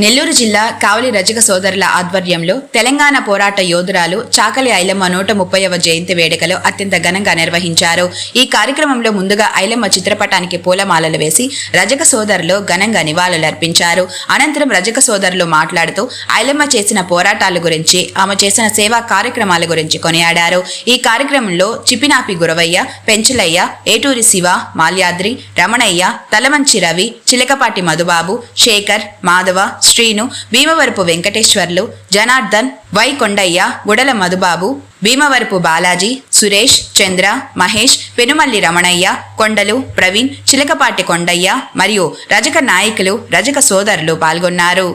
నెల్లూరు జిల్లా కావలి రజక సోదరుల ఆధ్వర్యంలో తెలంగాణ పోరాట యోధురాలు చాకలి ఐలమ్మ నూట ముప్పైవ జయంతి వేడుకలు అత్యంత ఘనంగా నిర్వహించారు. ఈ కార్యక్రమంలో ముందుగా ఐలమ్మ చిత్రపటానికి పూలమాలలు వేసి రజక సోదరులు ఘనంగా నివాళులర్పించారు అనంతరం రజక సోదరులు మాట్లాడుతూ ఐలమ్మ చేసిన పోరాటాల గురించి ఆమె చేసిన సేవా కార్యక్రమాల గురించి కొనియాడారు. ఈ కార్యక్రమంలో చిపినాపి గురవయ్య పెంచలయ్య ఏటూరి శివ మాల్యాద్రి రమణయ్య తలమంచి రవి చిలకపాటి మధుబాబు శేఖర్ మాధవ శ్రీను భీమవరపు వెంకటేశ్వర్లు జనార్దన్ వై కొండయ్య గుడల మధుబాబు భీమవరపు బాలాజీ సురేష్ చంద్ర మహేష్ పెనుమల్లి రమణయ్య కొండలు ప్రవీణ్ చిలకపాటి కొండయ్య మరియు రజక నాయకులు రజక సోదరులు పాల్గొన్నారు.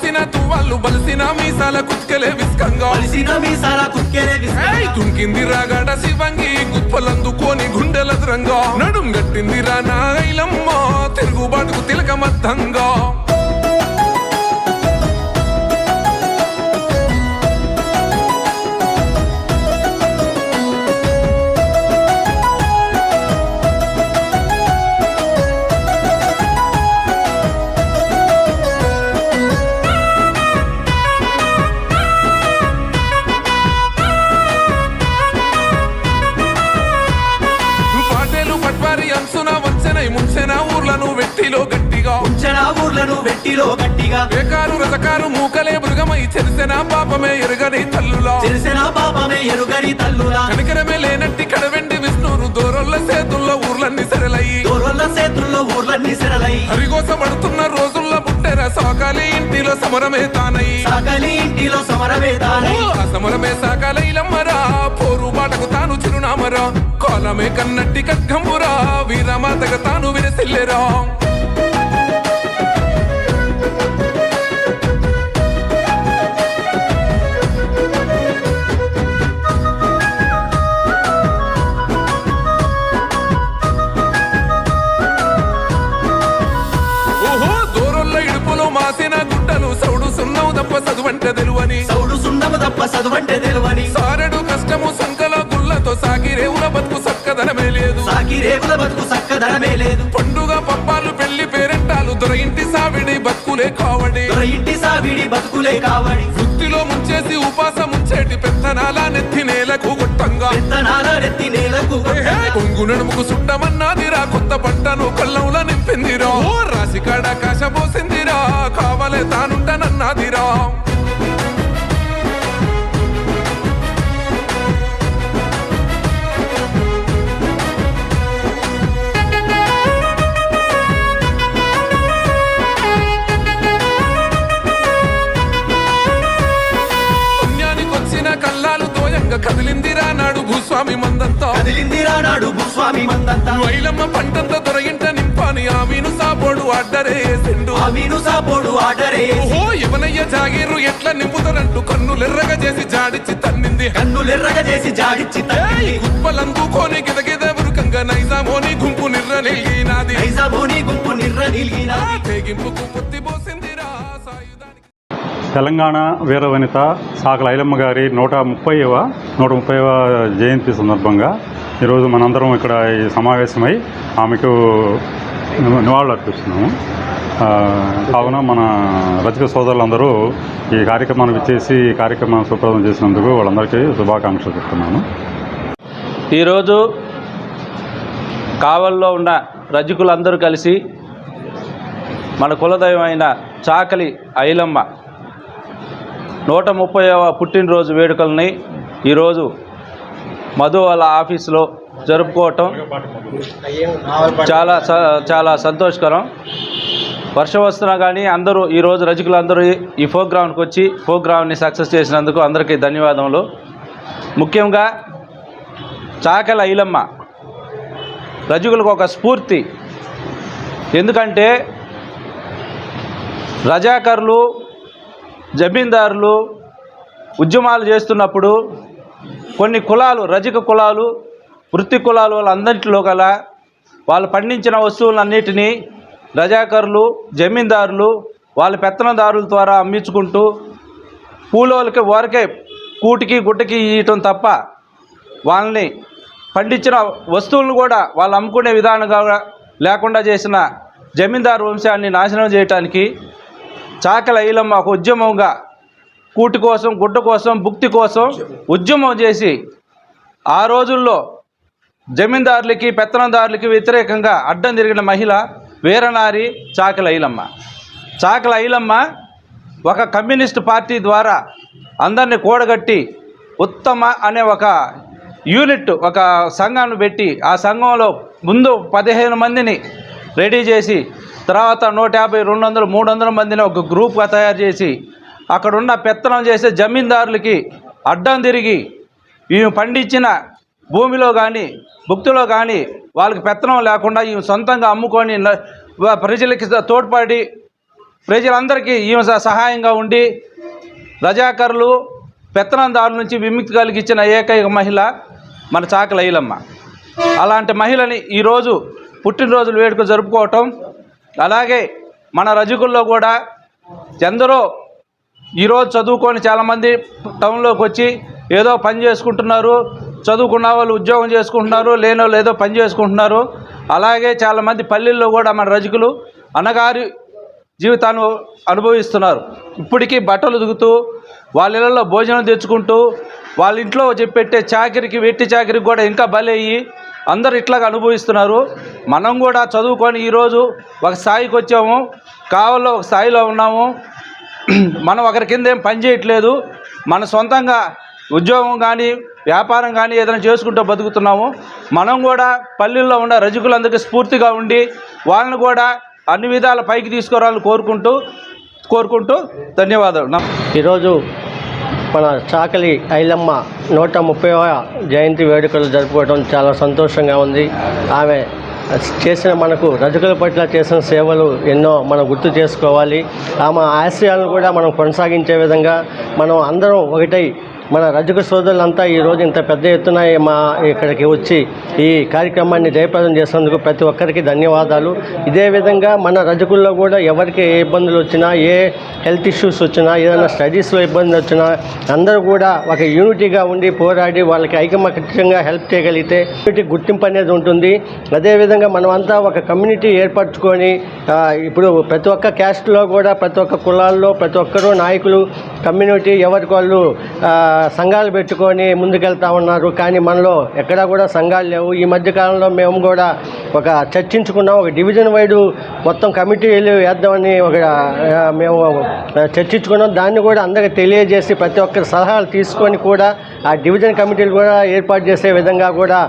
ఈసాలు మాసిన తువ్వాళ్ళు బలిసిన మీసాల కుత్కెలే విస్కంగా. కలిసిన మీసాల కుక్కెరే ఏయ్, తుంకింది రాగాడ శివంగి గుప్పలందుకోని గుండెల ద్రంగా. నడుం గట్టింది రా నాయలమ్మ తిరుగుబాటుకు తిలకమద్దంగా. వెట్టిలో గట్టిగా. బేకారు రజకారు మూకలే మృగమై చెరిసెన పాపమే ఎరగని తల్లులా. తెలిసిన పాపమే ఎరుగని తల్లులా. కనికరమే లేనట్టి కడవెండి విష్ణురు దూరల్ల సేతుల్లో ఊర్లన్నీ సరళయి దూరల్ల సేతుల్లో ఊర్లన్నీ సెరలై హరిగోసపడుతున్న రోజుల్లో పుట్టెర సాకాలి ఇంటిలో సమరమే తానయి సకలి ఇంటిలో సమరమే తానై ఆ సమరమే సాకాల ఇలమ్మరా పోరు బాటకు తాను చిరునామరా. కోలమే కన్నట్టి కగ్గంబురా వీరమాతగ తాను విరసిల్లెరా. తప్ప చదువంటే తెలువని సారెడు కష్టము సంకల గుళ్ళతో సాగి రేవుల బతుకు సక్కదనమే లేదు. బతుకు సక్కదనమే లేదు. పండుగ పప్పాలు పెళ్ళి పేరెంటాలు దొర ఇంటి సావిడి బతుకులే కావడి. దొర ఇంటి సావిడి బతుకులే కావడి. వృత్తిలో ముంచేసి ఉపాస ముంచేటి పెత్తనాల నెత్తి నేలకు గుట్టంగా. విత్తనాల నెత్తి నేలకు కొంగు నడుముకు సుట్టమన్నాదిరా కొత్త బట్టను కళ్ళంల నింపిందిరా. రాశి కాడ కాశ పోసిందిరా కావలే తానుంటనన్నాదిరా భూస్వామి మందంతా. కదిలిందిరా నాడు భూస్వామి మందంతా. వైలమ్మ పంటంతా దొరయింట నింపాని ఆమెను సాపోడు అడ్డరే వేసిండు ఆమీను సాపోడు ఆటరే ఓహో ఎవనయ్య జాగీరు ఎట్లా నింపుతారంటూ కన్నులెర్రగా చేసి జాడిచ్చి తన్నింది. కన్నులెర్రగ చేసి జాడిచ్చి తల్లి గుప్పలందుకోని గిదగిద ఉరుకంగా నైజామోని గుంపు నిర్ర నిలిగినాది నైజామోని గుంపు నిర్ర తెగింపుకు పుత్తి సాయుధానికి తెలంగాణ వీరవనిత సాకల ఐలమ్మ గారి నూట ముప్పైవ నూట ముప్పైవ జయంతి సందర్భంగా ఈరోజు మనందరం ఇక్కడ ఈ సమావేశమై ఆమెకు నివాళులర్పిస్తున్నాము నివాళులు అర్పిస్తున్నాము కావున మన రజక సోదరులందరూ ఈ కార్యక్రమాన్ని విచ్చేసి ఈ కార్యక్రమాన్ని సుప్రదం చేసినందుకు వాళ్ళందరికీ శుభాకాంక్షలు చెప్తున్నాను. ఈరోజు కావల్లో ఉన్న రజకులందరూ కలిసి మన కులదైవం అయిన చాకలి ఐలమ్మ నూట ముప్పైవ పుట్టినరోజు వేడుకల్ని ఈరోజు మధు వాళ్ళ ఆఫీసులో జరుపుకోవటం చాలా స- చాలా సంతోషకరం. వర్షం వస్తున్నా కానీ అందరూ ఈరోజు రజకులు అందరూ ఈ ప్రోగ్రామ్కి వచ్చి ప్రోగ్రామ్ని సక్సెస్ చేసినందుకు అందరికీ ధన్యవాదములు. ముఖ్యంగా చాకల ఐలమ్మ రజకులకు ఒక స్ఫూర్తి. ఎందుకంటే రజాకర్లు జమీందారులు ఉద్యమాలు చేస్తున్నప్పుడు కొన్ని కులాలు రజక కులాలు వృత్తి కులాలు వాళ్ళందరిలో గల వాళ్ళు పండించిన వస్తువులన్నిటినీ రజాకర్లు జమీందారులు వాళ్ళ పెత్తనదారుల ద్వారా అమ్మించుకుంటూ కూలోళ్ళకి ఓరకే కూటికి గుట్టకి ఇవ్వటం తప్ప వాళ్ళని పండించిన వస్తువులను కూడా వాళ్ళు అమ్ముకునే విధానంగా లేకుండా చేసిన జమీందారు వంశాన్ని నాశనం చేయటానికి చాకల ఐలమ్మ ఒక ఉద్యమంగా కూటి కోసం గుడ్డ కోసం భుక్తి కోసం ఉద్యమం చేసి ఆ రోజుల్లో జమీందారులకి పెత్తనందారులకి వ్యతిరేకంగా అడ్డం తిరిగిన మహిళ వీరనారి చాకల ఐలమ్మ చాకల ఐలమ్మ ఒక కమ్యూనిస్ట్ పార్టీ ద్వారా అందరిని కూడగట్టి ఉత్తమ అనే ఒక యూనిట్ ఒక సంఘాన్ని పెట్టి ఆ సంఘంలో ముందు పదిహేను మందిని రెడీ చేసి తర్వాత నూట యాభై రెండు వందలు మూడు వందల మందిని ఒక గ్రూప్గా తయారు చేసి అక్కడున్న పెత్తనం చేసే జమీందారులకి అడ్డం తిరిగి ఈమె పండించిన భూమిలో కానీ భుక్తిలో కానీ వాళ్ళకి పెత్తనం లేకుండా ఈమె సొంతంగా అమ్ముకొని ప్రజలకి తోడ్పడి ప్రజలందరికీ ఈమె సహాయంగా ఉండి రజాకర్లు పెత్తనందారుల నుంచి విముక్తి కలిగించిన ఏకైక మహిళ మన చాకలయ్యలమ్మ అలాంటి మహిళని ఈరోజు పుట్టినరోజులు వేడుక జరుపుకోవటం అలాగే మన రజకుల్లో కూడా ఎందరో ఈరోజు చదువుకొని చాలామంది టౌన్లోకి వచ్చి ఏదో పని చేసుకుంటున్నారు చదువుకున్న వాళ్ళు ఉద్యోగం చేసుకుంటున్నారు లేని వాళ్ళు ఏదో పని చేసుకుంటున్నారు. అలాగే చాలామంది పల్లెల్లో కూడా మన రజకులు అన్నగారి జీవితాన్ని అనుభవిస్తున్నారు. ఇప్పటికీ బట్టలు దిగుతూ వాళ్ళ ఇళ్ళల్లో భోజనం తెచ్చుకుంటూ వాళ్ళ ఇంట్లో చెప్పెట్టే చాకరికి వెట్టి చాకరికి కూడా ఇంకా బలయ్యి అందరు ఇట్లాగా అనుభవిస్తున్నారు. మనం కూడా చదువుకొని ఈరోజు ఒక స్థాయికి వచ్చాము. కావాలో ఒక స్థాయిలో ఉన్నాము. మనం ఒకరి కింద ఏం పని చేయట్లేదు. మన సొంతంగా ఉద్యోగం కానీ వ్యాపారం కానీ ఏదైనా చేసుకుంటూ బతుకుతున్నాము. మనం కూడా పల్లెల్లో ఉన్న రజకులందరికీ స్ఫూర్తిగా ఉండి వాళ్ళని కూడా అన్ని విధాల పైకి తీసుకురావాలని కోరుకుంటూ కోరుకుంటూ ధన్యవాదాలు. ఈరోజు మన చాకలి ఐలమ్మ నూట ముప్పైవ జయంతి వేడుకలు జరుపుకోవడం చాలా సంతోషంగా ఉంది. ఆమె చేసిన మనకు రజకుల పట్ల చేసిన సేవలు ఎన్నో మనం గుర్తు చేసుకోవాలి. ఆమె ఆశయాలను కూడా మనం కొనసాగించే విధంగా మనం అందరం ఒకటై మన రజక సోదరులంతా ఈరోజు ఇంత పెద్ద ఎత్తున మా ఇక్కడికి వచ్చి ఈ కార్యక్రమాన్ని జయప్రదం చేసినందుకు ప్రతి ఒక్కరికి ధన్యవాదాలు. ఇదే విధంగా మన రజకుల్లో కూడా ఎవరికి ఏ ఇబ్బందులు వచ్చినా ఏ హెల్త్ ఇష్యూస్ వచ్చినా ఏదైనా స్టడీస్లో ఇబ్బంది వచ్చినా అందరూ కూడా ఒక యూనిటీగా ఉండి పోరాడి వాళ్ళకి ఐకమత్యంగా హెల్ప్ చేయగలిగితే యూనిటీ గుర్తింపు అనేది ఉంటుంది. అదేవిధంగా మనమంతా ఒక కమ్యూనిటీ ఏర్పరచుకొని ఇప్పుడు ప్రతి ఒక్క క్యాస్ట్లో కూడా ప్రతి ఒక్క కులాల్లో ప్రతి ఒక్కరూ నాయకులు కమ్యూనిటీ ఎవరికి వాళ్ళు సంఘాలు పెట్టుకొని ముందుకెళ్తా ఉన్నారు. కానీ మనలో ఎక్కడా కూడా సంఘాలు లేవు. ఈ మధ్య కాలంలో మేము కూడా ఒక చర్చించుకున్నాం. ఒక డివిజన్ వైడ్ మొత్తం కమిటీలు వేద్దామని ఒక మేము చర్చించుకున్నాం. దాన్ని కూడా అందరికి తెలియజేసి ప్రతి ఒక్కరి సలహాలు తీసుకొని కూడా ఆ డివిజన్ కమిటీలు కూడా ఏర్పాటు చేసే విధంగా కూడా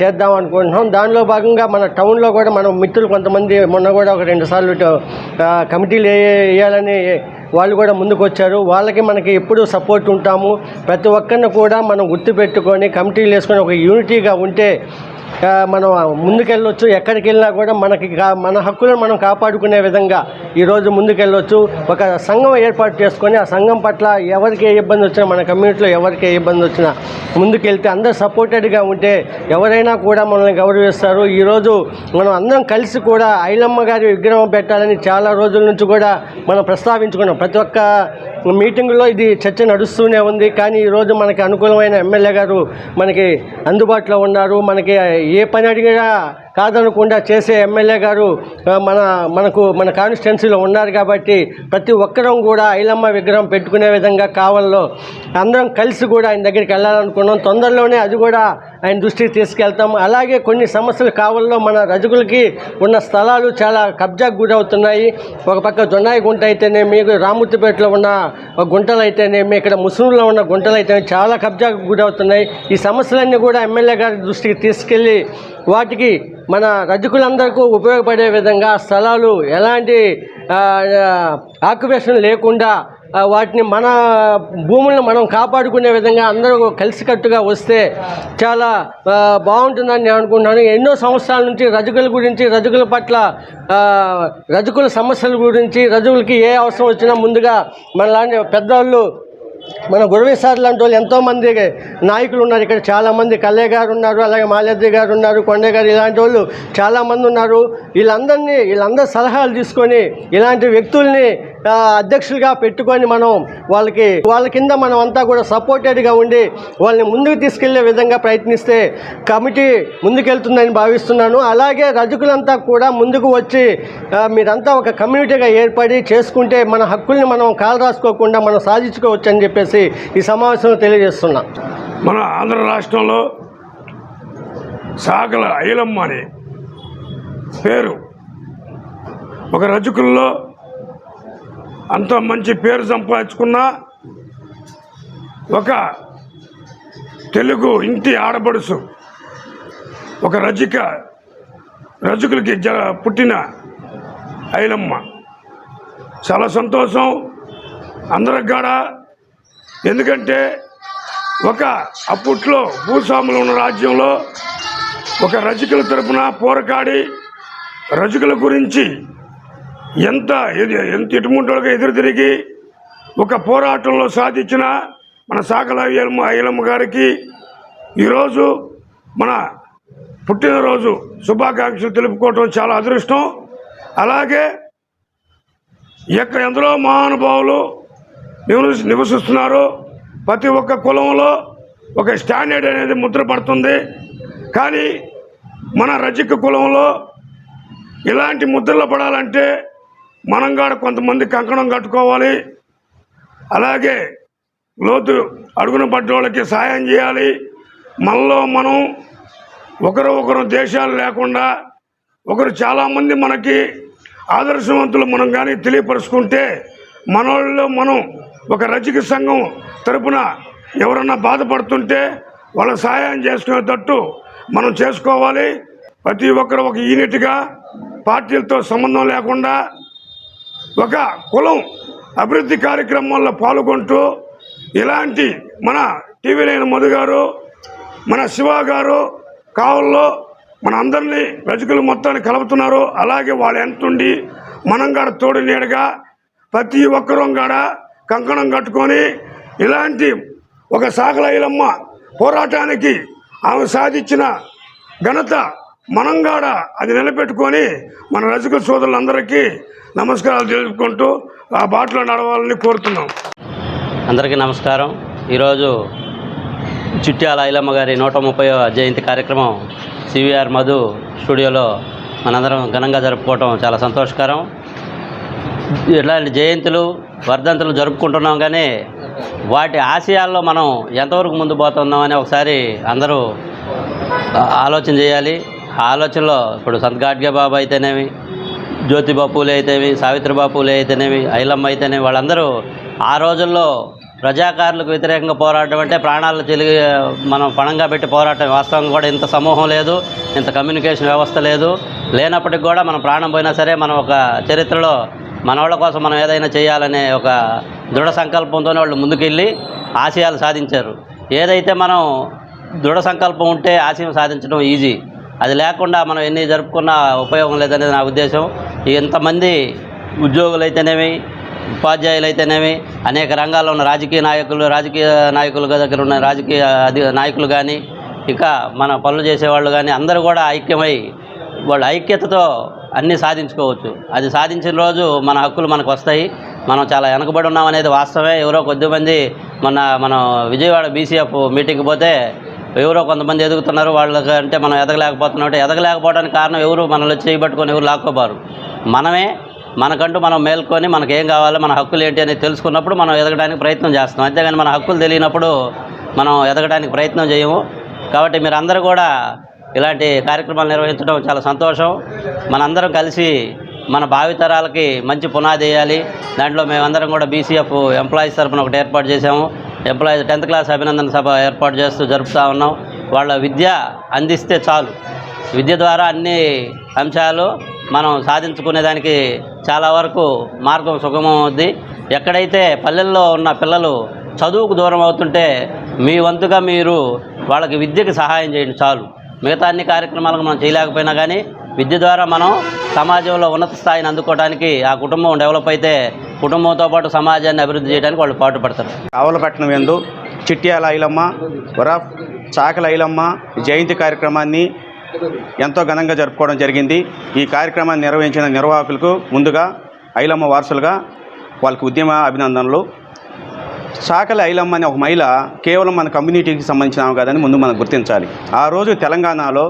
చేద్దాం అనుకుంటున్నాం. దానిలో భాగంగా మన టౌన్లో కూడా మన మిత్రులు కొంతమంది మొన్న కూడా ఒక రెండు సార్లు కమిటీలు వేయాలని వాళ్ళు కూడా ముందుకు వచ్చారు వాళ్ళకి మనకి ఎప్పుడూ సపోర్ట్ ఉంటాము. ప్రతి ఒక్కరిని కూడా మనం గుర్తుపెట్టుకొని కమిటీలు వేసుకొని ఒక యూనిటీగా ఉంటే మనం ముందుకెళ్ళొచ్చు. ఎక్కడికి వెళ్ళినా కూడా మనకి మన హక్కులను మనం కాపాడుకునే విధంగా ఈరోజు ముందుకెళ్ళొచ్చు. ఒక సంఘం ఏర్పాటు చేసుకొని ఆ సంఘం పట్ల ఎవరికి ఏ ఇబ్బంది వచ్చినా మన కమ్యూనిటీలో ఎవరికి ఏ ఇబ్బంది వచ్చినా ముందుకెళ్తే అందరు సపోర్టెడ్గా ఉంటే ఎవరైనా కూడా మనల్ని గౌరవిస్తారు. ఈరోజు మనం అందరం కలిసి కూడా ఐలమ్మ గారి విగ్రహం పెట్టాలని చాలా రోజుల నుంచి కూడా మనం ప్రస్తావించుకున్నాం. ప్రతి ఒక్క మీటింగులో ఇది చర్చ నడుస్తూనే ఉంది. కానీ ఈరోజు మనకి అనుకూలమైన ఎమ్మెల్యే గారు మనకి అందుబాటులో ఉన్నారు. మనకి ఏ పని అడిగినా కాదనకుండా చేసే ఎమ్మెల్యే గారు మన మనకు మన కాన్స్టిట్యున్సీలో ఉన్నారు కాబట్టి ప్రతి ఒక్కరం కూడా ఐలమ్మ విగ్రహం పెట్టుకునే విధంగా కావాలో అందరం కలిసి కూడా ఆయన దగ్గరికి వెళ్ళాలనుకున్నాం. తొందరలోనే అది కూడా ఆయన దృష్టికి తీసుకెళ్తాం. అలాగే కొన్ని సమస్యలు కావాలో మన రజకులకి ఉన్న స్థలాలు చాలా కబ్జాకు గురవుతున్నాయి. ఒక పక్క జొన్నాయి గుంట అయితేనేమి రామూర్తిపేటలో ఉన్న గుంటలు అయితేనేమి ఇక్కడ ముస్లింలో ఉన్న గుంటలు అయితేనేమి చాలా కబ్జాకు గురవుతున్నాయి. ఈ సమస్యలన్నీ కూడా ఎమ్మెల్యే గారి దృష్టికి తీసుకెళ్ళి వాటికి మన రజకులందరికీ ఉపయోగపడే విధంగా స్థలాలు ఎలాంటి ఆక్యుపేషన్ లేకుండా వాటిని మన భూములను మనం కాపాడుకునే విధంగా అందరూ కలిసికట్టుగా వస్తే చాలా బాగుంటుందని నేను అనుకుంటున్నాను. ఎన్నో సంవత్సరాల నుంచి రజకుల గురించి రజకుల పట్ల రజకుల సమస్యల గురించి రజకులకి ఏ అవసరం వచ్చినా ముందుగా మనలాంటి పెద్దవాళ్ళు మన గురవి సార్ లాంటి వాళ్ళు ఎంతోమంది నాయకులు ఉన్నారు. ఇక్కడ చాలామంది కల్లే గారు ఉన్నారు అలాగే మాలద్రి గారు ఉన్నారు కొండ గారు ఇలాంటి వాళ్ళు చాలామంది ఉన్నారు. వీళ్ళందరినీ వీళ్ళందరి సలహాలు తీసుకొని ఇలాంటి వ్యక్తుల్ని అధ్యక్షులుగా పెట్టుకొని మనం వాళ్ళకి వాళ్ళ కింద మనం అంతా కూడా సపోర్టెడ్గా ఉండి వాళ్ళని ముందుకు తీసుకెళ్ళే విధంగా ప్రయత్నిస్తే కమిటీ ముందుకెళ్తుందని భావిస్తున్నాను. అలాగే రజకులంతా కూడా ముందుకు వచ్చి మీరంతా ఒక కమ్యూనిటీగా ఏర్పడి చేసుకుంటే మన హక్కుల్ని మనం కాలు రాసుకోకుండా మనం సాధించుకోవచ్చు అని చెప్పేసి ఈ సమావేశంలో తెలియజేస్తున్నాం. మన ఆంధ్ర రాష్ట్రంలో సాగల ఐలమ్మ అని పేరు ఒక రజకుల్లో అంత మంచి పేరు సంపాదించుకున్న ఒక తెలుగు ఇంటి ఆడబడుసు ఒక రజిక రజకులకి జ పుట్టిన ఐలమ్మ. చాలా సంతోషం అందరికి కూడా. ఎందుకంటే ఒక అప్పట్లో భూస్వాములు ఉన్న రాజ్యంలో ఒక రజకుల తరపున పోరకాడి రజకుల గురించి ఎంత ఎంత ఇటుముంటలుగా ఎదురు తిరిగి ఒక పోరాటంలో సాధించిన మన సాకల అయ్యమ్మ అయ్యలమ్మ గారికి ఈరోజు మన పుట్టినరోజు శుభాకాంక్షలు తెలుపుకోవటం చాలా అదృష్టం. అలాగే ఎక్కడ ఎందరో మహానుభావులు నివసి నివసిస్తున్నారు. ప్రతి ఒక్క కులంలో ఒక స్టాండర్డ్ అనేది ముద్ర పడుతుంది. కానీ మన రజక కులంలో ఇలాంటి ముద్రలు పడాలంటే మనం కూడా కొంతమంది కంకణం కట్టుకోవాలి. అలాగే లోతు అడుగున పడ్డోళ్ళకి సాయం చేయాలి. మనలో మనం ఒకరు ఒకరు దేశాలు లేకుండా ఒకరు చాలామంది మనకి ఆదర్శవంతులు మనం కానీ తెలియపరుచుకుంటే మనోళ్ళలో మనం ఒక రచిక సంఘం తరపున ఎవరన్నా బాధపడుతుంటే వాళ్ళ సహాయం చేసుకునేటట్టు మనం చేసుకోవాలి. ప్రతి ఒక్కరు ఒక యూనిట్గా పార్టీలతో సంబంధం లేకుండా ఒక కులం అభివృద్ధి కార్యక్రమాల్లో పాల్గొంటూ ఇలాంటి మన టీవీ నైన్ మధు గారు మన శివ గారు కావల్లో మన అందరినీ రజకులు మొత్తాన్ని కలుపుతున్నారు. అలాగే వాళ్ళు ఎంతుండి మనం కూడా తోడు నీడగా ప్రతి ఒక్కరూ కూడా కంకణం కట్టుకొని ఇలాంటి ఒక సాగలైలమ్మ పోరాటానికి ఆమె సాధించిన ఘనత మనం కూడా అది నిలబెట్టుకొని మన రజక సోదరులందరికీ నమస్కారాలు తెలుపుకుంటూ ఆ బాటలో నడవాలని కోరుతున్నాం. అందరికీ నమస్కారం. ఈరోజు చిట్యాల ఐలమ్మ గారి నూట ముప్పై జయంతి కార్యక్రమం సివిఆర్ మధు స్టూడియోలో మనందరం ఘనంగా జరుపుకోవటం చాలా సంతోషకరం. ఇలాంటి జయంతులు వర్ధంతులు జరుపుకుంటున్నాం కానీ వాటి ఆశయాల్లో మనం ఎంతవరకు ముందు పోతున్నామని ఒకసారి అందరూ ఆలోచన చేయాలి. ఆలోచనలో ఇప్పుడు సంత్ గాడ్గే బాబు అయితేనేమి జ్యోతిబా పూలే అయితేనేమి సావిత్రిబా పూలే అయితేనేమి ఐలమ్మ అయితేనేమి వాళ్ళందరూ ఆ రోజుల్లో ప్రజాకారులకు వ్యతిరేకంగా పోరాడటం అంటే ప్రాణాలు తెలిగి మనం పణంగా పెట్టి పోరాటం. వాస్తవంగా కూడా ఇంత సమూహం లేదు ఇంత కమ్యూనికేషన్ వ్యవస్థ లేదు. లేనప్పటికి కూడా మనం ప్రాణం పోయినా సరే మనం ఒక చరిత్రలో మన వాళ్ళ కోసం మనం ఏదైనా చేయాలనే ఒక దృఢ సంకల్పంతోనే వాళ్ళు ముందుకెళ్ళి ఆశయాలు సాధించారు. ఏదైతే మనం దృఢ సంకల్పం ఉంటే ఆశయం సాధించడం ఈజీ. అది లేకుండా మనం ఎన్ని జరుపుకున్నా ఉపయోగం లేదనేది నా ఉద్దేశం. ఎంతమంది ఉద్యోగులు అయితేనేమి ఉపాధ్యాయులు అయితేనేమి అనేక రంగాల్లో ఉన్న రాజకీయ నాయకులు రాజకీయ నాయకుల దగ్గర ఉన్న రాజకీయ అధి నాయకులు కానీ ఇంకా మన పనులు చేసేవాళ్ళు కానీ అందరూ కూడా ఐక్యమై వాళ్ళ ఐక్యతతో అన్నీ సాధించుకోవచ్చు. అది సాధించిన రోజు మన హక్కులు మనకు వస్తాయి. మనం చాలా వెనకబడి ఉన్నాం అనేది వాస్తవమే. ఎవరో కొద్దిమంది మన మనం విజయవాడ బీసీఎఫ్ మీటింగ్కి పోతే ఎవరో కొంతమంది ఎదుగుతున్నారు వాళ్ళకి అంటే మనం ఎదగలేకపోతున్నాం అంటే ఎదగలేకపోవడానికి కారణం ఎవరు మనల్ని చేయబట్టుకొని ఎవరు లాక్కోబారు. మనమే మనకంటూ మనం మేల్కొని మనకి ఏం కావాలో మన హక్కులు ఏంటి అనేది తెలుసుకున్నప్పుడు మనం ఎదగడానికి ప్రయత్నం చేస్తాం అంతేగాని మన హక్కులు తెలియనప్పుడు మనం ఎదగడానికి ప్రయత్నం చేయము. కాబట్టి మీరు అందరూ కూడా ఇలాంటి కార్యక్రమాలు నిర్వహించడం చాలా సంతోషం. మనందరం కలిసి మన భావితరాలకి మంచి పునాది వేయాలి. దాంట్లో మేమందరం కూడా బీసీఎఫ్ ఎంప్లాయీస్ తరఫున ఒకటి ఏర్పాటు చేసాము ఎంప్లాయీస్ టెన్త్ క్లాస్ అభినందన సభ ఏర్పాటు చేస్తూ జరుపుతూ ఉన్నాం. వాళ్ళ విద్య అందిస్తే చాలు. విద్య ద్వారా అన్ని అంశాలు మనం సాధించుకునేదానికి చాలా వరకు మార్గం సుగమం అవుద్ది. ఎక్కడైతే పల్లెల్లో ఉన్న పిల్లలు చదువుకు దూరం అవుతుంటే మీ వంతుగా మీరు వాళ్ళకి విద్యకి సహాయం చేయండి చాలు. మిగతా అన్ని కార్యక్రమాలకు మనం చేయలేకపోయినా కానీ విద్య ద్వారా మనం సమాజంలో ఉన్నత స్థాయిని అందుకోవడానికి ఆ కుటుంబం డెవలప్ అయితే కుటుంబంతో పాటు సమాజాన్ని అభివృద్ధి చేయడానికి వాళ్ళు పాటుపడతారు. కావలపట్నం ఎందు చిట్యాల ఐలమ్మ వరాఫ్ చాకల ఐలమ్మ జయంతి కార్యక్రమాన్ని ఎంతో ఘనంగా జరుపుకోవడం జరిగింది. ఈ కార్యక్రమాన్ని నిర్వహించిన నిర్వాహకులకు ముందుగా ఐలమ్మ వారసులుగా వాళ్ళకి ఉద్యమ అభినందనలు. చాకలి ఐలమ్మ అనే ఒక మహిళ కేవలం మన కమ్యూనిటీకి సంబంధించిన కాదని ముందు మనం గుర్తించాలి. ఆ రోజు తెలంగాణలో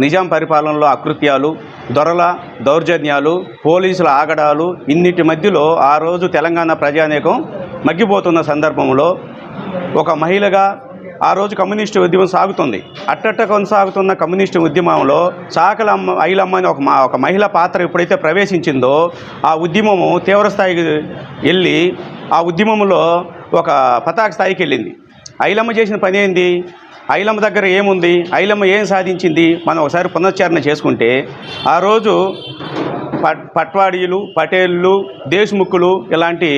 నిజాం పరిపాలనలో అకృత్యాలు దొరల దౌర్జన్యాలు పోలీసుల ఆగడాలు ఇన్నిటి మధ్యలో ఆ రోజు తెలంగాణ ప్రజానేకం మగ్గిపోతున్న సందర్భంలో ఒక మహిళగా ఆ రోజు కమ్యూనిస్టు ఉద్యమం సాగుతుంది. అట్టట్ట కొనసాగుతున్న కమ్యూనిస్టు ఉద్యమంలో చాకలమ్మ ఐలమ్మ అని ఒక మా ఒక మహిళ పాత్ర ఎప్పుడైతే ప్రవేశించిందో ఆ ఉద్యమము తీవ్రస్థాయికి వెళ్ళి ఆ ఉద్యమంలో ఒక పతాక స్థాయికి వెళ్ళింది. ఐలమ్మ చేసిన పని ఏంది? ఐలమ్మ దగ్గర ఏముంది? ఐలమ్మ ఏం సాధించింది? మనం ఒకసారి పునశ్చరణ చేసుకుంటే ఆ రోజు పట్ పట్వాడీలు పటేళ్ళు దేశ్ముఖులు ఇలాంటి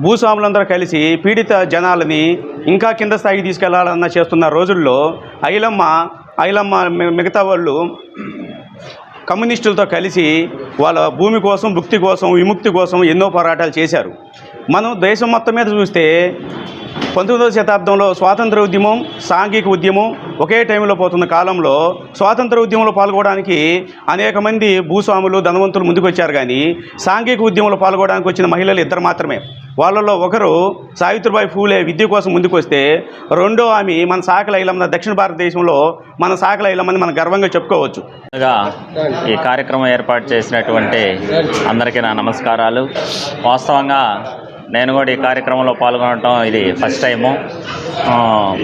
భూస్వాములందరూ కలిసి పీడిత జనాలని ఇంకా కింద స్థాయికి తీసుకెళ్ళాలన్న చేస్తున్న రోజుల్లో ఐలమ్మ ఐలమ్మ మిగతా వాళ్ళు కమ్యూనిస్టులతో కలిసి వాళ్ళ భూమి కోసం భుక్తి కోసం విముక్తి కోసం ఎన్నో పోరాటాలు చేశారు. మనం దేశం మొత్తం మీద చూస్తే పంతొమ్మిదవ శతాబ్దంలో స్వాతంత్ర ఉద్యమం సాంఘిక ఉద్యమం ఒకే టైంలో పోతున్న కాలంలో స్వాతంత్ర ఉద్యమంలో పాల్గొనడానికి అనేక మంది భూస్వాములు ధనవంతులు ముందుకొచ్చారు కానీ సాంఘిక ఉద్యమంలో పాల్గొనడానికి వచ్చిన మహిళలు ఇద్దరు మాత్రమే. వాళ్ళలో ఒకరు సావిత్రిబాయి ఫూలే విద్య కోసం ముందుకొస్తే రెండో ఆమె మన సాకల ఐలమ్మ దక్షిణ భారతదేశంలో మన సాకల ఐలమ్మని మనం గర్వంగా చెప్పుకోవచ్చు. ఈ కార్యక్రమం ఏర్పాటు చేసినటువంటి అందరికీ నా నమస్కారాలు. వాస్తవంగా నేను కూడా ఈ కార్యక్రమంలో పాల్గొనటం ఇది ఫస్ట్ టైము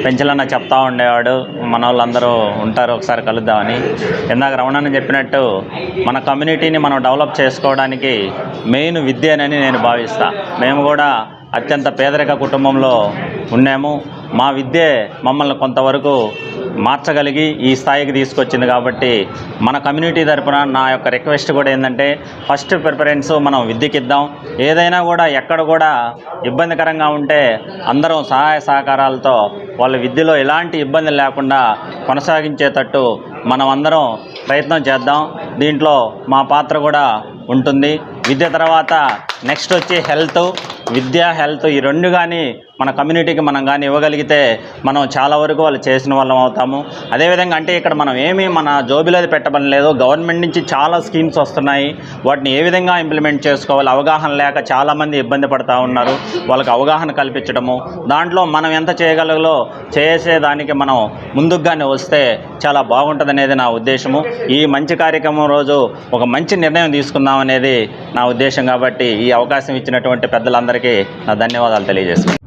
పెంచలన్న చెప్తా ఉండేవాడు. మన వాళ్ళందరూ ఉంటారు ఒకసారి కలుద్దామని. ఇందాక రమణన్న చెప్పినట్టు మన కమ్యూనిటీని మనం డెవలప్ చేసుకోవడానికి మెయిన్ విద్యనని నేను భావిస్తా. మేము కూడా అత్యంత పేదరిక కుటుంబంలో ఉన్నాము. మా విద్యే మమ్మల్ని కొంతవరకు మార్చగలిగి ఈ స్థాయికి తీసుకొచ్చింది కాబట్టి మన కమ్యూనిటీ తరపున నా యొక్క రిక్వెస్ట్ కూడా ఏంటంటే ఫస్ట్ ప్రిఫరెన్స్ మనం విద్యకి ఇద్దాం. ఏదైనా కూడా ఎక్కడ కూడా ఇబ్బందికరంగా ఉంటే అందరం సహాయ సహకారాలతో వాళ్ళ విద్యలో ఎలాంటి ఇబ్బంది లేకుండా కొనసాగించేటట్టు మనం అందరం ప్రయత్నం చేద్దాం. దీంట్లో మా పాత్ర కూడా ఉంటుంది. విద్య తర్వాత నెక్స్ట్ వచ్చి హెల్త్. విద్య హెల్త్ ఈ రెండు కానీ మన కమ్యూనిటీకి మనం కానీ ఇవ్వగలిగితే మనం చాలా వరకు వాళ్ళు చేసిన వాళ్ళం అవుతాము. అదేవిధంగా అంటే ఇక్కడ మనం ఏమీ మన జోబిలో పెట్టబడి లేదు. గవర్నమెంట్ నుంచి చాలా స్కీమ్స్ వస్తున్నాయి. వాటిని ఏ విధంగా ఇంప్లిమెంట్ చేసుకోవాలి? అవగాహన లేక చాలామంది ఇబ్బంది పడుతూ ఉన్నారు. వాళ్ళకి అవగాహన కల్పించడము. దాంట్లో మనం ఎంత చేయగలగలో చేసేదానికి మనం ముందుగానే వస్తే చాలా బాగుంటుంది అనేది నా ఉద్దేశము. ఈ మంచి కార్యక్రమం రోజు ఒక మంచి నిర్ణయం తీసుకుందాం. అనేది నా ఉద్దేశం కాబట్టి ఈ అవకాశం ఇచ్చినటువంటి పెద్దలందరికీ నా ధన్యవాదాలు తెలియజేస్తున్నాను.